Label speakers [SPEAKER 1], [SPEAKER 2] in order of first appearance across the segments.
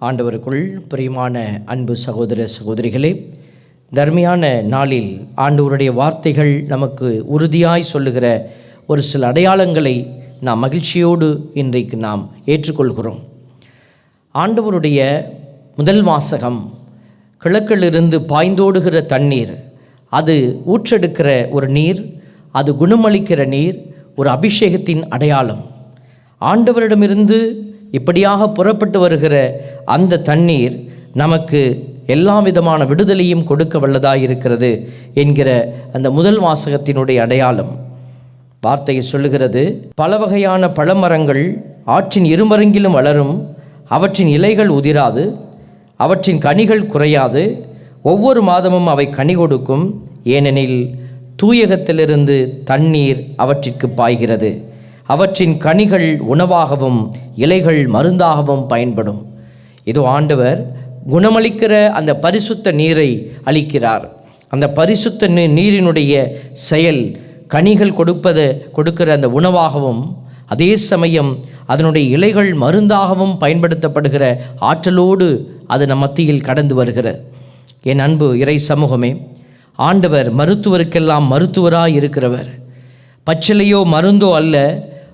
[SPEAKER 1] ஆண்டவருக்குள் பிரியமான அன்பு சகோதர சகோதரிகளே தர்மியான நாளில் ஆண்டவருடைய வார்த்தைகள் நமக்கு உறுதியாய் சொல்லுகிற ஒரு சில அடையாளங்களை நாம் மகிழ்ச்சியோடு இன்றைக்கு நாம் ஏற்றுக்கொள்கிறோம். ஆண்டவருடைய முதல் வாசகம் கிழக்கிலிருந்து பாய்ந்தோடுகிற தண்ணீர் அது ஊற்றெடுக்கிற ஒரு நீர் அது குணமளிக்கிற நீர் ஒரு அபிஷேகத்தின் அடையாளம். ஆண்டவரிடமிருந்து இப்படியாக புறப்பட்டு வருகிற அந்த தண்ணீர் நமக்கு எல்லா விதமான விடுதலையும் கொடுக்க வல்லதாக இருக்கிறது என்கிற அந்த முதல் வாசகத்தினுடைய அடையாளம். வார்த்தையை சொல்லுகிறது பல வகையான பழமரங்கள் ஆற்றின் இருமருங்கிலும் வளரும் அவற்றின் இலைகள் உதிராது அவற்றின் கனிகள் குறையாது ஒவ்வொரு மாதமும் அவை கனி கொடுக்கும் ஏனெனில் தூயகத்திலிருந்து தண்ணீர் அவற்றிற்கு பாய்கிறது. அவற்றின் கனிகள் உணவாகவும் இலைகள் மருந்தாகவும் பயன்படும். இது ஆண்டவர் குணமளிக்கிற அந்த பரிசுத்த நீரை அளிக்கிறார். அந்த பரிசுத்த நீரினுடைய செயல் கனிகள் கொடுப்பது கொடுக்கிற அந்த உணவாகவும் அதே சமயம் அதனுடைய இலைகள் மருந்தாகவும் பயன்படுத்தப்படுகிற ஆற்றலோடு அது நம் மத்தியில் கடந்து வருகிறது. என் அன்பு இறை சமூகமே ஆண்டவர் மருத்துவருக்கெல்லாம் மருத்துவராக இருக்கிறவர். பச்சிலையோ மருந்தோ அல்ல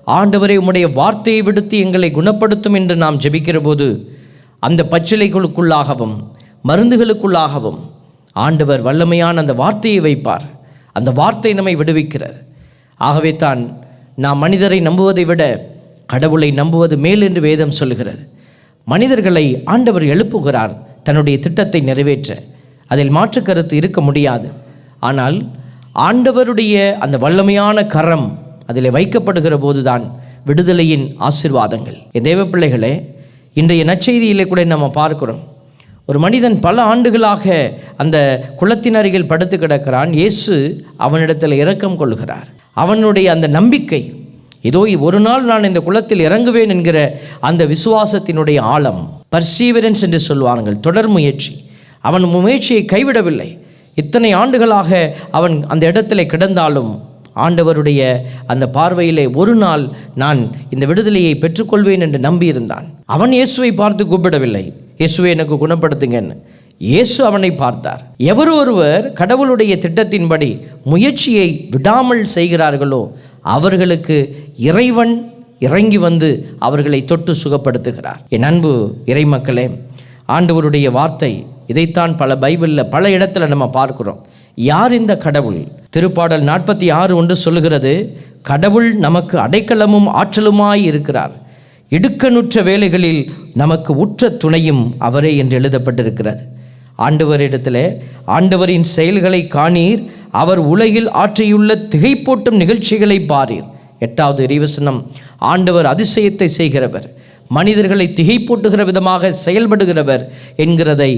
[SPEAKER 1] ஆண்டவரை உம்முடைய வார்த்தையை விடுத்து எங்களை குணப்படுத்தும் என்று நாம் ஜெபிக்கிற போது அந்த பச்சிலைகளுக்குள்ளாகவும் மருந்துகளுக்குள்ளாகவும் ஆண்டவர் வல்லமையான அந்த வார்த்தையை வைப்பார். அந்த வார்த்தை நம்மை விடுவிக்கிறது. ஆகவே தான் நாம் மனிதரை நம்புவதை விட கடவுளை நம்புவது மேல் என்று வேதம் சொல்கிறது மனிதர்களை ஆண்டவர் எழுப்புகிறார் தன்னுடைய திட்டத்தை நிறைவேற்ற. அதில் மாற்று கருத்து இருக்க முடியாது. ஆனால் ஆண்டவருடைய அந்த வல்லமையான கரம் அதில் வைக்கப்படுகிற போதுதான் விடுதலையின் ஆசிர்வாதங்கள். என் தேவ பிள்ளைகளே இன்றைய நற்செய்தியிலே கூட நம்ம பார்க்கிறோம். ஒரு மனிதன் பல ஆண்டுகளாக அந்த குளத்தின் அருகில் படுத்து கிடக்கிறான். இயேசு அவனிடத்தில் இரக்கம் கொள்கிறார். அவனுடைய அந்த நம்பிக்கை இதோ ஒரு நாள் நான் இந்த குளத்தில் இறங்குவேன் என்கிற அந்த விசுவாசத்தினுடைய ஆழம் பர்சீவரன்ஸ் என்று சொல்வார்கள் தொடர் முயற்சி. அவன் முயற்சியை கைவிடவில்லை. இத்தனை ஆண்டுகளாக அவன் அந்த இடத்துல கிடந்தாலும் ஆண்டவருடைய அந்த பார்வையிலே ஒரு நாள் நான் இந்த விடுதலையை பெற்றுக்கொள்வேன் என்று நம்பியிருந்தான். அவன் இயேசுவை பார்த்து கூப்பிடவில்லை. இயேசுவை எனக்கு குணப்படுத்துங்கன்னு. இயேசு அவனை பார்த்தார். எவர் ஒருவர் கடவுளுடைய திட்டத்தின்படி முயற்சியை விடாமல் செய்கிறார்களோ அவர்களுக்கு இறைவன் இறங்கி வந்து அவர்களை தொட்டு சுகப்படுத்துகிறார். என் அன்பு இறைமக்களே ஆண்டவருடைய வார்த்தை இதைத்தான் பல பைபிளில் பல இடத்துல நம்ம பார்க்கிறோம். யார் இந்த கடவுள்? திருப்பாடல் நாற்பத்தி ஆறு ஒன்று சொல்லுகிறது கடவுள் நமக்கு அடைக்கலமும் ஆற்றலுமாய் இருக்கிறார். இடுக்கணுற்ற வேலைகளில் நமக்கு உற்ற துணையும் அவரே என்று எழுதப்பட்டிருக்கிறது. ஆண்டவரிடத்தில் ஆண்டவரின் செயல்களை காணீர் அவர் உலகில் ஆற்றியுள்ள திகைப்போட்டும் நிகழ்ச்சிகளை பாரீர். எட்டாவது இறைவசனம் ஆண்டவர் அதிசயத்தை செய்கிறவர் மனிதர்களை திகைப்பூட்டுகிற விதமாக செயல்படுகிறவர் என்கிறதை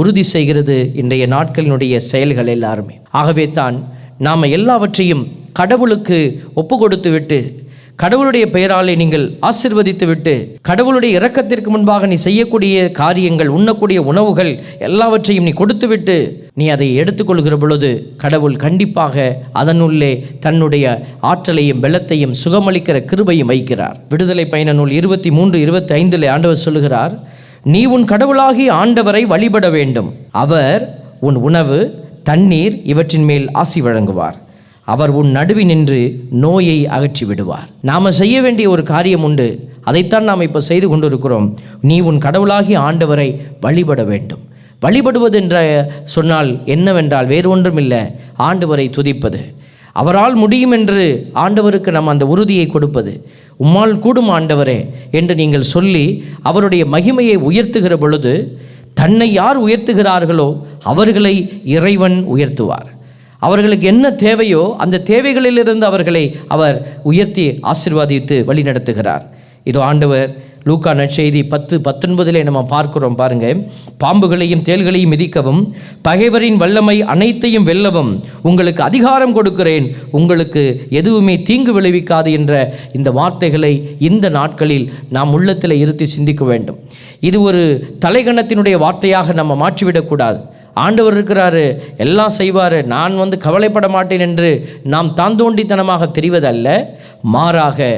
[SPEAKER 1] உறுதி செய்கிறது இன்றைய நாட்களினுடைய செயல்கள் எல்லாருமே. ஆகவே தான் நாம் எல்லாவற்றையும் கடவுளுக்கு ஒப்பு கொடுத்து விட்டு கடவுளுடைய பெயராலே நீங்கள் ஆசிர்வதித்து விட்டு கடவுளுடைய இரக்கத்திற்கு முன்பாக நீ செய்யக்கூடிய காரியங்கள் உண்ணக்கூடிய உணவுகள் எல்லாவற்றையும் நீ கொடுத்து விட்டு நீ அதை எடுத்துக்கொள்கிற பொழுது கடவுள் கண்டிப்பாக அதனுள்ளே தன்னுடைய ஆற்றலையும் வெள்ளத்தையும் சுகமளிக்கிற கிருபையும் வைக்கிறார். விடுதலை பயண நூல் இருபத்தி மூன்று இருபத்தி ஐந்தில் ஆண்டவர் சொல்லுகிறார் நீ உன் கடவுளாகி ஆண்டவரை வழிபட வேண்டும். அவர் உன் உணவு தண்ணீர் இவற்றின் மேல் ஆசி வழங்குவார். அவர் உன் நடுவி நின்று நோயை அகற்றி விடுவார் நாம் செய்ய வேண்டிய ஒரு காரியம் உண்டு. அதைத்தான் நாம் இப்போ செய்து கொண்டிருக்கிறோம். நீ உன் கடவுளாகி ஆண்டவரை வழிபட வேண்டும். வழிபடுவது என்ற சொன்னால் என்னவென்றால் வேறு ஒன்றும் இல்லை ஆண்டவரை துதிப்பது. அவரால் முடியும் என்று ஆண்டவருக்கு நம் அந்த உறுதியை கொடுப்பது. உம்மால் கூடும் ஆண்டவரே என்று நீங்கள் சொல்லி அவருடைய மகிமையை உயர்த்துகிற பொழுது தன்னை யார் உயர்த்துகிறார்களோ அவர்களை இறைவன் உயர்த்துவார். அவர்களுக்கு என்ன தேவையோ அந்த தேவைகளிலிருந்து அவர்களை அவர் உயர்த்தி ஆசீர்வாதித்து வழிநடத்துகிறார். இதோ ஆண்டவர் லூக்கா நற்செய்தி பத்து பத்தொன்பதிலே நம்ம பார்க்கிறோம் பாருங்க. பாம்புகளையும் தேள்களையும் மிதிக்கவும் பகைவரின் வல்லமை அனைத்தையும் வெல்லவும் உங்களுக்கு அதிகாரம் கொடுக்கிறேன். உங்களுக்கு எதுவுமே தீங்கு விளைவிக்காது என்ற இந்த வார்த்தைகளை இந்த நாட்களில் நாம் உள்ளத்தில் இருத்தி சிந்திக்க வேண்டும். இது ஒரு தலைகணத்தினுடைய வார்த்தையாக நம்ம மாற்றிவிடக்கூடாது ஆண்டவர் இருக்கிறாரு எல்லாம் செய்வார் நான் வந்து கவலைப்பட மாட்டேன் என்று நாம் தாந்தோண்டித்தனமாக தெரிவதல்ல. மாறாக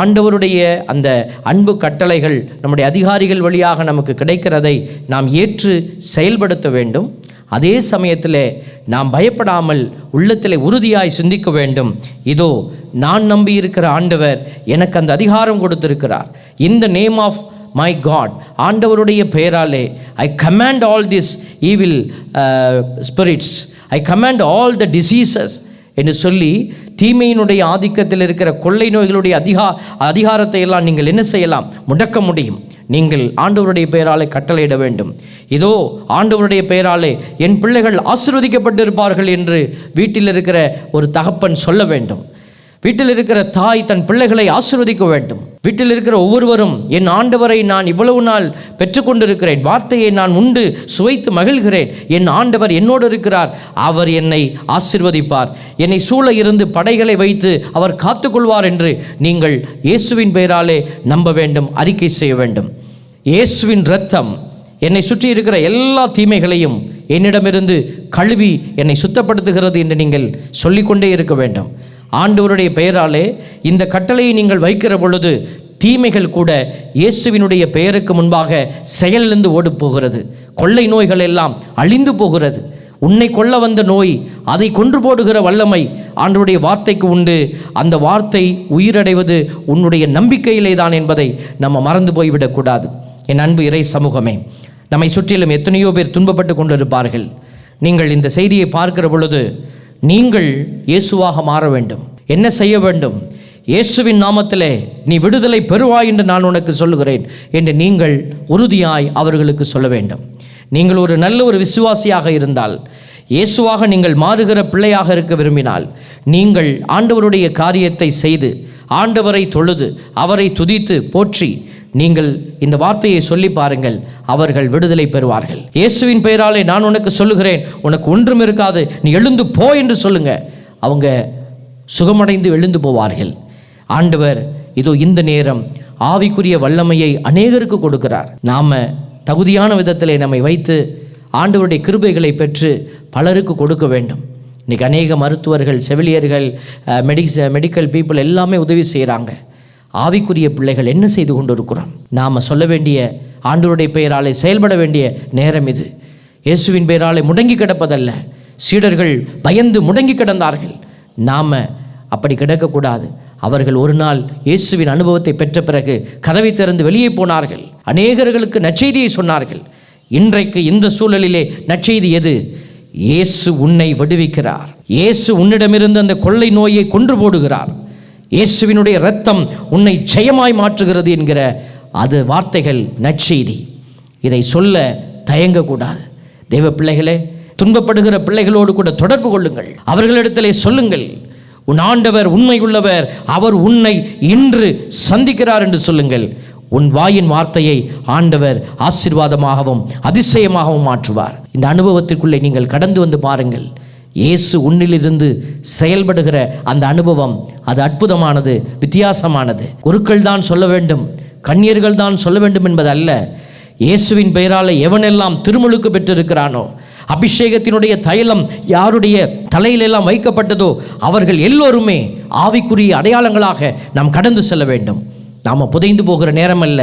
[SPEAKER 1] ஆண்டவருடைய அந்த அன்பு கட்டளைகள் நம்முடைய அதிகாரிகள் வழியாக நமக்கு கிடைக்கிறதை நாம் ஏற்று செயல்படுத்த வேண்டும். அதே சமயத்தில் நாம் பயப்படாமல் உள்ளத்தில் உறுதியாய் சிந்திக்க வேண்டும். இதோ நான் நம்பியிருக்கிற ஆண்டவர் எனக்கு அந்த அதிகாரம் கொடுத்திருக்கிறார். இந்த நேம் ஆஃப் மை காட் ஆண்டவருடைய பெயராலே I command all this evil spirits I command all the diseases என்று சொல்லி தீமையினுடைய ஆதிக்கத்தில் இருக்கிற கொள்ளை நோய்களுடைய அதிகா அதிகாரத்தை எல்லாம் நீங்கள் என்ன செய்யலாம்? முடக்க முடியும். நீங்கள் ஆண்டவருடைய பெயராலே கட்டளையிட வேண்டும். இதோ ஆண்டவருடைய பெயராலே என் பிள்ளைகள் ஆசிர்வதிக்கப்பட்டிருப்பார்கள் என்று வீட்டில் இருக்கிற ஒரு தகப்பன் சொல்ல வேண்டும். வீட்டில் இருக்கிற தாய் தன் பிள்ளைகளை ஆசிர்வதிக்க வேண்டும். வீட்டில் இருக்கிற ஒவ்வொருவரும் என் ஆண்டவரை நான் இவ்வளவு நாள் பெற்றுக்கொண்டிருக்கிறேன். வார்த்தையை நான் உண்டு சுவைத்து மகிழ்கிறேன். என் ஆண்டவர் என்னோடு இருக்கிறார். அவர் என்னை ஆசீர்வதிப்பார். என்னை சூழ இருந்து படைகளை வைத்து அவர் காத்துக்கொள்வார் என்று நீங்கள் இயேசுவின் பெயராலே நம்ப வேண்டும் அறிக்கை செய்ய வேண்டும். இயேசுவின் இரத்தம் என்னை சுற்றி இருக்கிற எல்லா தீமைகளையும் என்னிடமிருந்து கழுவி என்னை சுத்தப்படுத்துகிறது என்று நீங்கள் சொல்லிக்கொண்டே இருக்க வேண்டும். ஆண்டவருடைய பெயராலே இந்த கட்டளையை நீங்கள் வைக்கிற பொழுது தீமைகள் கூட இயேசுவினுடைய பெயருக்கு முன்பாக செயலிழந்து ஓடிப் போகிறது கொள்ளை நோய்கள் எல்லாம் அழிந்து போகிறது. உன்னை கொல்ல வந்த நோய் அதை கொன்று போடுகிற வல்லமை ஆண்டவருடைய வார்த்தைக்கு உண்டு. அந்த வார்த்தை உயிரடைவது உன்னுடைய நம்பிக்கையிலே தான் என்பதை நம்ம மறந்து போய்விடக்கூடாது என் அன்பு இறை சமூகமே நம்மை சுற்றிலும் எத்தனையோ பேர் துன்பப்பட்டு கொண்டிருப்பார்கள். நீங்கள் இந்த செய்தியை பார்க்கிற பொழுது நீங்கள் இயேசுவாக மாற வேண்டும். என்ன செய்ய வேண்டும்? இயேசுவின் நாமத்திலே நீ விடுதலை பெறுவாய் என்று நான் உனக்கு சொல்லுகிறேன் என்று நீங்கள் உறுதியாய் அவர்களுக்கு சொல்ல வேண்டும். நீங்கள் ஒரு நல்ல ஒரு விசுவாசியாக இருந்தால் இயேசுவாக நீங்கள் மாறுகிற பிள்ளையாக இருக்க விரும்பினால் நீங்கள் ஆண்டவருடைய காரியத்தை செய்து ஆண்டவரை தொழுது அவரை துதித்து போற்றி நீங்கள் இந்த வார்த்தையை சொல்லி பாருங்கள் அவர்கள் விடுதலை பெறுவார்கள். இயேசுவின் பெயராலே நான் உனக்கு சொல்லுகிறேன் உனக்கு ஒன்றும் இருக்காது நீ எழுந்து போ என்று சொல்லுங்க. அவங்க சுகமடைந்து எழுந்து போவார்கள். ஆண்டவர் இதோ இந்த நேரம் ஆவிக்குரிய வல்லமையை அநேகருக்கு கொடுக்கிறார். நாம் தகுதியான விதத்திலே நம்மை வைத்து ஆண்டவருடைய கிருபைகளை பெற்று பலருக்கு கொடுக்க வேண்டும். இன்றைக்கி அநேக மருத்துவர்கள் செவிலியர்கள் மெடிக்ஸ் மெடிக்கல் பீப்புள் எல்லாமே உதவி செய்கிறாங்க ஆவிக்குரிய பிள்ளைகள் என்ன செய்து கொண்டிருக்கிறோம்? நாம் சொல்ல வேண்டிய ஆண்டோருடைய பெயராலே செயல்பட வேண்டிய நேரம் இது. இயேசுவின் பெயராலே முடங்கி கிடப்பதல்ல. சீடர்கள் பயந்து முடங்கி கிடந்தார்கள். நாம் அப்படி கிடக்கக்கூடாது. அவர்கள் ஒரு நாள் இயேசுவின் அனுபவத்தை பெற்ற பிறகு கதவை திறந்து வெளியே போனார்கள். அநேகர்களுக்கு நற்செய்தியை சொன்னார்கள். இன்றைக்கு இந்த சூழலிலே நற்செய்தி எது? இயேசு உன்னை விடுவிக்கிறார். இயேசு உன்னிடமிருந்து அந்த கொள்ளை நோயை கொன்று போடுகிறார். இயேசுவினுடைய இரத்தம் உன்னை ஜெயமாய் மாற்றுகிறது என்கிற அது வார்த்தைகள் நற்செய்தி. இதை சொல்ல தயங்கக்கூடாது. தெய்வ பிள்ளைகளே துன்பப்படுகிற பிள்ளைகளோடு கூட தொடர்பு கொள்ளுங்கள். அவர்களிடத்திலே சொல்லுங்கள் உன் ஆண்டவர் உண்மை உள்ளவர் அவர் உன்னை இன்று சந்திக்கிறார் என்று சொல்லுங்கள். உன் வாயின் வார்த்தையை ஆண்டவர் ஆசீர்வாதமாகவும் அதிசயமாகவும் மாற்றுவார். இந்த அனுபவத்திற்குள்ளே நீங்கள் கடந்து வந்து பாருங்கள். இயேசு உன்னிலிருந்து செயல்படுகிற அந்த அனுபவம் அது அற்புதமானது வித்தியாசமானது. குருக்கள் தான் சொல்ல வேண்டும் கண்ணியர்கள் தான் சொல்ல வேண்டும் என்பது அல்ல இயேசுவின் பெயரால் எவனெல்லாம் திருமுழுக்கு பெற்றிருக்கிறானோ அபிஷேகத்தினுடைய தைலம் யாருடைய தலையிலெல்லாம் வைக்கப்பட்டதோ அவர்கள் எல்லோருமே ஆவிக்குரிய அடையாளங்களாக நாம் கடந்து செல்ல வேண்டும். நாம் புதைந்து போகிற நேரம் அல்ல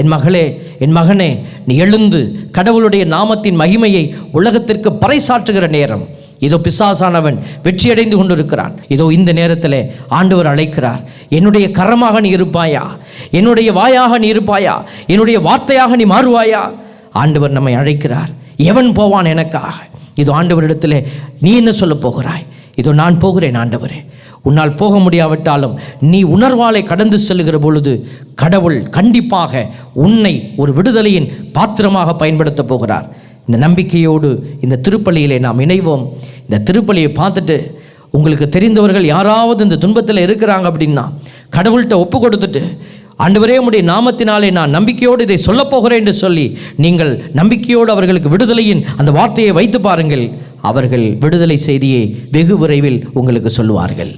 [SPEAKER 1] என் மகளே என் மகனே நீ எழுந்து கடவுளுடைய நாமத்தின் மகிமையை உலகத்திற்கு பறைசாற்றுகிற நேரம். இதோ பிசாசானவன் வெற்றியடைந்து கொண்டிருக்கிறான். இதோ இந்த நேரத்தில் ஆண்டவர் அழைக்கிறார் என்னுடைய கரமாக நீ இருப்பாயா? என்னுடைய வாயாக நீ இருப்பாயா? என்னுடைய வார்த்தையாக நீ மாறுவாயா? ஆண்டவர் நம்மை அழைக்கிறார் எவன் போவான் எனக்காக? இது ஆண்டவரிடத்தில் நீ என்ன சொல்ல போகிறாய்? இதோ நான் போகிறேன் ஆண்டவரே. உன்னால் போக முடியாவிட்டாலும் நீ உணர்வாலை கடந்து செல்லுகிற பொழுது கடவுள் கண்டிப்பாக உன்னை ஒரு விடுதலையின் பாத்திரமாக பயன்படுத்தப் போகிறார். இந்த நம்பிக்கையோடு இந்த திருப்பலியிலே நாம் இணைவோம். இந்த திருப்பலியை பார்த்துட்டு உங்களுக்கு தெரிந்தவர்கள் யாராவது இந்த துன்பத்தில் இருக்கிறாங்க அப்படின்னா கடவுள்கிட்ட ஒப்பு கொடுத்துட்டு ஆண்டவரே உடைய நாமத்தினாலே நான் நம்பிக்கையோடு இதை சொல்லப்போகிறேன் என்று சொல்லி நீங்கள் நம்பிக்கையோடு அவர்களுக்கு விடுதலையின் அந்த வார்த்தையை வைத்து பாருங்கள். அவர்கள் விடுதலை செய்தியை வெகு விரைவில் உங்களுக்கு சொல்லுவார்கள்.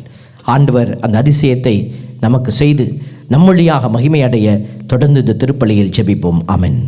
[SPEAKER 1] ஆண்டவர் அந்த அதிசயத்தை நமக்கு செய்து நம்மொழியாக மகிமை அடைய தொடர்ந்து இந்த திருப்பலியில் ஜெபிப்போம். அமன்